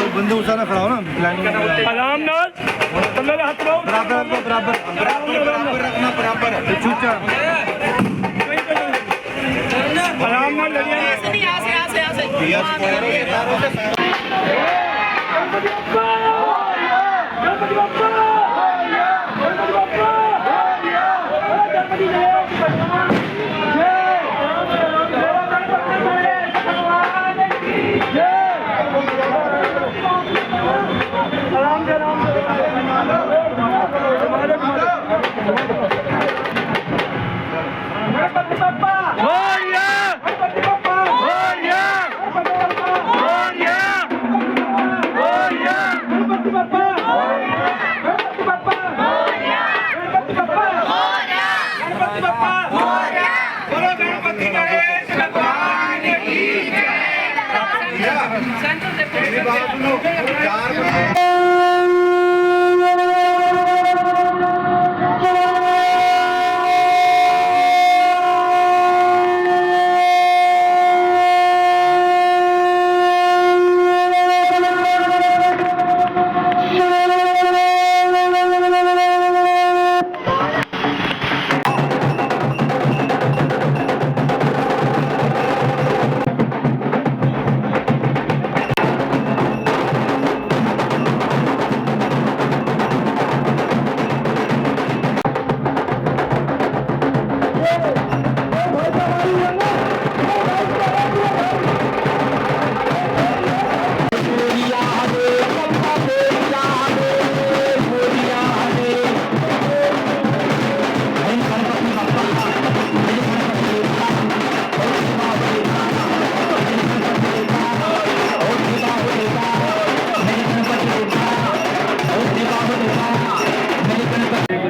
और बंदे उस तरह खड़ा हो ना लाइन आराम नाल बंदे का हाथ लाओ बराबर को बराबर बराबर रखना बराबर है छूचा आराम नाल लड़िया से भी आ से आ से आ से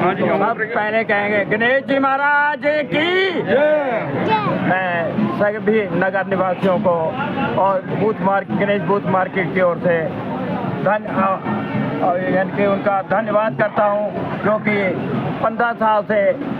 सब पहले कहेंगे गणेश जी महाराज की। मैं सभी नगर निवासियों को और booth market Ganesh booth market की ओर से धन यानी कि उनका धन्यवाद करता हूँ क्योंकि पंद्रह साल से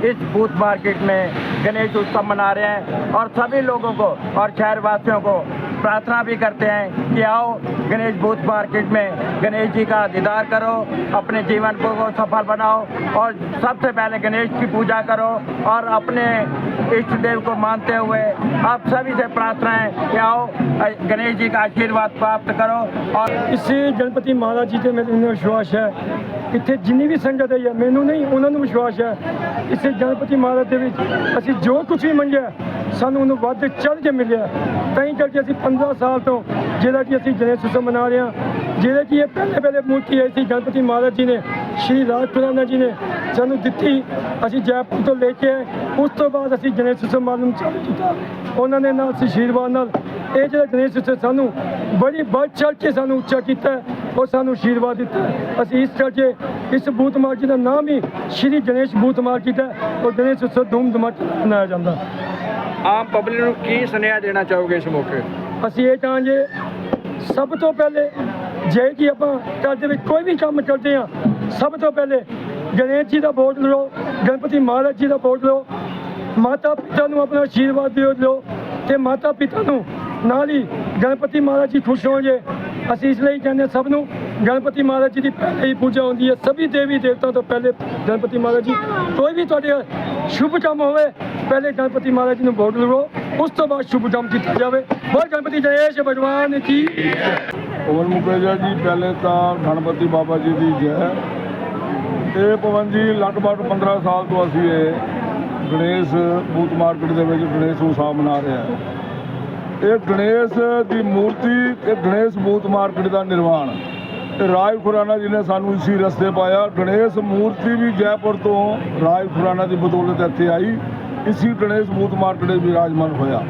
इस बूथ मार्केट में गणेश उत्सव मना रहे हैं और सभी लोगों को और शहरवासियों को प्रार्थना भी करते हैं कि आओ गणेश बूथ मार्केट में गणेश जी का दीदार करो अपने जीवन को सफल बनाओ और सबसे पहले गणेश की पूजा करो और अपने इष्ट देव को मानते हुए आप सभी से प्रार्थना है कि आओ गणेश जी का आशीर्वाद प्राप्त करो और इससे गणपति महाराज जी पे मेरे विश्वास है ਇੱਥੇ ਜਿੰਨੀ ਵੀ ਸੰਗਤ ਆਈ ਹੈ, ਮੈਨੂੰ ਨਹੀਂ, ਉਹਨਾਂ ਨੂੰ ਵਿਸ਼ਵਾਸ ਹੈ। ਇਸੇ ਗਣਪਤੀ ਮਹਾਰਾਜ ਦੇ ਵਿੱਚ ਅਸੀਂ ਜੋ ਕੁਝ ਵੀ ਮੰਗਿਆ, ਸਾਨੂੰ ਉਹਨੂੰ ਵੱਧ ਚੜ ਕੇ ਮਿਲਿਆ। ਤਾਂ ਹੀ ਕਰਕੇ ਅਸੀਂ 15 ਸਾਲ ਤੋਂ ਜਿਹੜਾ ਕਿ ਅਸੀਂ ਗਣੇਸ਼ ਉਤਸਵ ਮਨਾ ਰਹੇ ਹਾਂ, ਜਿਹੜੇ ਕਿ ਇਹ ਪਹਿਲੇ ਪਹਿਲੇ ਮੂਰਤੀ ਆਈ ਸੀ, ਗਣਪਤੀ ਮਹਾਰਾਜ ਜੀ ਨੇ, ਸ਼੍ਰੀ ਰਾਜਪੁਰਾਨਾ ਜੀ ਨੇ ਸਾਨੂੰ ਦਿੱਤੀ। ਅਸੀਂ ਜੈਪੁਰ ਤੋਂ ਲੈ ਕੇ ਆਏ, ਉਸ ਤੋਂ ਬਾਅਦ ਅਸੀਂ ਗਣੇਸ਼ ਉਤਸਵ ਮਾਲੂਮ ਚਾਲੂ ਕੀਤਾ। ਉਹਨਾਂ ਨੇ ਨਾਲ ਆਸ਼ੀਰਵਾਦ ਨਾਲ। ਇਹ ਜਿਹੜਾ ਗਣੇਸ਼ ਉਤਸਵ ਸਾਨੂੰ ਬੜੀ ਵੱਧ ਚੜ੍ਹ ਕੇ ਸਾਨੂੰ ਉੱਚਾ ਕੀਤਾ। ਹੈ ਔਰ ਸਾਨੂੰ ਆਸ਼ੀਰਵਾਦ ਦਿੱਤਾ। ਹੈ। ਅਸੀਂ ਇਸ ਕਰਕੇ ਇਸ ਬੂਤ ਮਾਰਕੀਟ ਦਾ ਨਾਮ ਹੀ ਸ਼੍ਰੀ ਗਣੇਸ਼ ਬੂਤ ਮਾਰਕੀਟ ਹੈ ਔਰ ਗਣੇਸ਼ ਉਤਸਵ ਧੂਮ ਧਮਾਕੇ ਮਨਾਇਆ ਜਾਂਦਾ। ਆਮ ਪਬਲਿਕ ਨੂੰ ਕੀ ਸੁਨੇਹਾ ਦੇਣਾ ਚਾਹੋਗੇ ਇਸ ਮੌਕੇ? ਅਸੀਂ ਇਹ ਚਾਹਾਂਗੇ ਸਭ ਤੋਂ ਪਹਿਲੇ ਜੇ ਕਿ ਆਪਾਂ ਘਰ ਦੇ ਵਿੱਚ ਕੋਈ ਵੀ ਕੰਮ ਕਰਦੇ ਹਾਂ ਸਭ ਤੋਂ ਪਹਿਲੇ ਗਣੇਸ਼ ਜੀ ਦਾ ਬੋਰਡ ਲਓ ਗਣਪਤੀ ਮਹਾਰਾਜ ਜੀ ਦਾ ਬੋਰਡ ਲਓ ਮਾਤਾ ਪਿਤਾ ਨੂੰ ਆਪਣਾ ਆਸ਼ੀਰਵਾਦ ਦਿਓ ਤੇ ਮਾਤਾ ਪਿਤਾ ਨੂੰ ਨਾਲ ਹੀ ਗਣਪਤੀ ਮਹਾਰਾਜ ਜੀ ਖੁਸ਼ ਹੋਣਗੇ। ਅਸੀਂ ਇਸ ਲਈ ਕਹਿੰਦੇ ਹਾਂ ਸਭ ਨੂੰ, ਗਣਪਤੀ ਮਹਾਰਾਜ ਜੀ ਦੀ ਪਹਿਲੇ ਹੀ ਪੂਜਾ ਹੁੰਦੀ ਹੈ, ਸਭੀ ਦੇਵੀ ਦੇਵਤਾ ਤੋਂ ਪਹਿਲੇ ਗਣਪਤੀ ਮਹਾਰਾਜ ਜੀ। ਕੋਈ ਵੀ ਤੁਹਾਡੇ ਸ਼ੁਭ ਕੰਮ ਹੋਵੇ, ਪਹਿਲੇ ਗਣਪਤੀ ਮਹਾਰਾਜ ਜੀ ਨੂੰ ਬੋਰਡ ਲਗਾਓ, ਉਸ ਤੋਂ ਬਾਅਦ ਸ਼ੁਭ ਕੰਮ ਕੀਤਾ ਜਾਵੇ। ਬੋਲ ਗਣਪਤੀ ਜਯੇਸ਼ ਭਗਵਾਨ ਕੀ ਪਵਨ ਮੁਕੇਜਾ ਜੀ, ਪਹਿਲੇ ਤਾਂ ਗਣਪਤੀ ਬਾਬਾ ਜੀ ਦੀ ਜੈ। ਇਹ ਪਵਨ ਜੀ ਲਗਭਗ 15 ਸਾਲ ਤੋਂ ਅਸੀਂ ਇਹ ਗਣੇਸ਼ ਬੂਤ ਮਾਰਕੀਟ ਦੇ ਵਿੱਚ ਗਣੇਸ਼ ਉਤਸਵ ਮਨਾ ਰਹੇ ਹਾਂ। ਇਹ ਗਣੇਸ਼ ਦੀ ਮੂਰਤੀ ਤੇ ਗਣੇਸ਼ ਬੂਤ ਮਾਰਕੀਟ ਦਾ ਨਿਰਮਾਣ ਤੇ ਰਾਜ ਖੁਰਾਨਾ ਜੀ ਨੇ ਸਾਨੂੰ ਇਸੀ ਰਸਤੇ ਪਾਇਆ। ਗਣੇਸ਼ ਮੂਰਤੀ ਵੀ ਜੈਪੁਰ ਤੋਂ ਰਾਜ ਖੁਰਾਨਾ ਦੀ ਬਦੌਲਤ ਇੱਥੇ ਆਈ। ਇਸੀ ਗਣੇਸ਼ ਬੂਤ ਮਾਰਕੀਟ ਵਿੱਚ ਵਿਰਾਜਮਾਨ ਹੋਇਆ।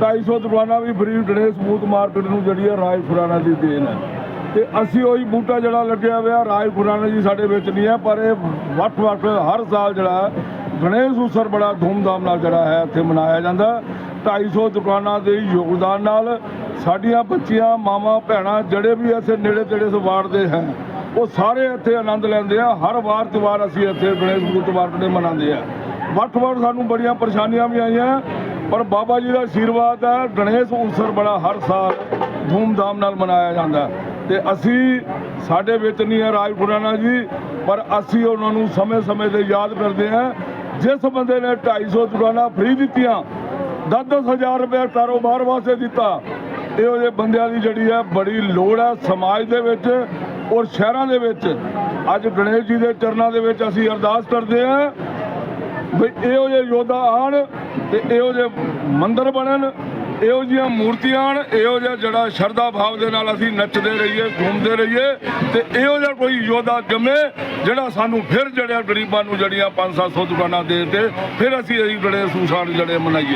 250 ਦੁਕਾਨਾਂ ਵੀ ਫਰੀ ਗਣੇਸ਼ ਬੂਤ ਮਾਰਕੀਟ ਨੂੰ ਜਿਹੜੀ ਹੈ ਰਾਜ ਖੁਰਾਨਾ ਦੀ ਦੇਣ ਹੈ। ਤੇ ਅਸੀਂ ਉਹੀ ਬੂਟਾ ਜਿਹੜਾ ਲੱਗਿਆ ਹੋਇਆ, ਰਾਜ ਖੁਰਾਨਾ ਜੀ ਸਾਡੇ ਵਿੱਚ ਨਹੀਂ ਹੈ, ਪਰ ਇਹ ਵੱਖ ਵੱਖ ਹਰ ਸਾਲ ਜਿਹੜਾ ਗਣੇਸ਼ ਉਤਸਵ ਬੜਾ ਧੂਮਧਾਮ ਨਾਲ ਜਿਹੜਾ ਹੈ ਇੱਥੇ ਮਨਾਇਆ ਜਾਂਦਾ। 250 ਦੁਕਾਨਾਂ ਦੇ ਯੋਗਦਾਨ ਨਾਲ ਸਾਡੀਆਂ ਬੱਚੀਆਂ, ਮਾਵਾਂ, ਭੈਣਾਂ ਜਿਹੜੇ ਵੀ ਇੱਥੇ ਨੇੜੇ ਤੇੜੇ ਸੇ ਦੇ ਹੈ, ਉਹ ਸਾਰੇ ਇੱਥੇ ਆਨੰਦ ਲੈਂਦੇ ਆ। ਹਰ ਵਾਰ ਤਿਉਹਾਰ ਅਸੀਂ ਇੱਥੇ ਗਣੇਸ਼ ਬੂਤ ਮਾਰਕੀਟ ਮਨਾਉਂਦੇ ਆ। ਵੱਖ ਵੱਖ ਸਾਨੂੰ ਬੜੀਆਂ ਪਰੇਸ਼ਾਨੀਆਂ ਵੀ ਆਈਆਂ, ਪਰ ਬਾਬਾ ਜੀ ਦਾ ਆਸ਼ੀਰਵਾਦ ਹੈ। ਗਣੇਸ਼ ਉਤਸਵ ਬੜਾ ਹਰ ਸਾਲ ਧੂਮਧਾਮ ਨਾਲ ਮਨਾਇਆ ਜਾਂਦਾ ਹੈ। ਤੇ ਅਸੀਂ ਸਾਡੇ ਵਿੱਚ ਨਹੀਂ ਹੈ ਰਾਜ ਖੁਰਾਨਾ ਜੀ, ਪਰ ਅਸੀਂ ਉਹਨਾਂ ਨੂੰ ਸਮੇਂ-ਸਮੇਂ ਤੇ ਯਾਦ ਕਰਦੇ ਹਾਂ। ਜਿਸ ਬੰਦੇ ਨੇ 250 ਦੁਕਾਨਾਂ ਫ੍ਰੀ ਦਿੱਤੀਆਂ 10-10 ਹਜ਼ਾਰ ਰੁਪਏ ਕਾਰੋਬਾਰ ਵਾਸਤੇ ਦਿੱਤਾ। ਇਹੋ ਜਿਹੇ ਬੰਦਿਆਂ ਦੀ ਜਿਹੜੀ ਹੈ ਬੜੀ ਲੋੜ ਹੈ ਸਮਾਜ ਦੇ ਵਿੱਚ ਔਰ ਸ਼ਹਿਰਾਂ ਦੇ ਵਿੱਚ। ਅੱਜ ਗਣੇਸ਼ ਜੀ ਦੇ ਚਰਨਾਂ ਦੇ ਵਿੱਚ ਅਸੀਂ ਅਰਦਾਸ ਕਰਦੇ ਹਾਂ ਵੀ ਇਹੋ ਜਿਹੇ ਯੋਧਾ ਆਣ ਤੇ ਇਹੋ ਜਿਹੇ ਮੰਦਰ ਬਣਨ, ਇਹੋ ਜਿਹੀਆਂ ਮੂਰਤੀਆਂ ਆਣ, ਇਹੋ ਜਿਹਾ ਜਿਹੜਾ ਸ਼ਰਧਾ ਭਾਵ ਦੇ ਨਾਲ ਅਸੀਂ ਨੱਚਦੇ ਰਹੀਏ, ਘੁੰਮਦੇ ਰਹੀਏ ਤੇ ਇਹੋ ਜਿਹਾ ਕੋਈ ਯੋਧਾ ਜੰਮੇ ਜਿਹੜਾ ਸਾਨੂੰ ਫਿਰ ਜਿਹੜਿਆ ਗਰੀਬਾਂ ਨੂੰ ਜਿਹੜੀਆਂ 5-700 ਦੁਕਾਨਾਂ ਦੇ ਤੇ ਫਿਰ ਅਸੀਂ ਇਹ ਬੜੇ ਸੁਸਾਨ ਜਿਹੜੇ ਮਨਾਈਏ।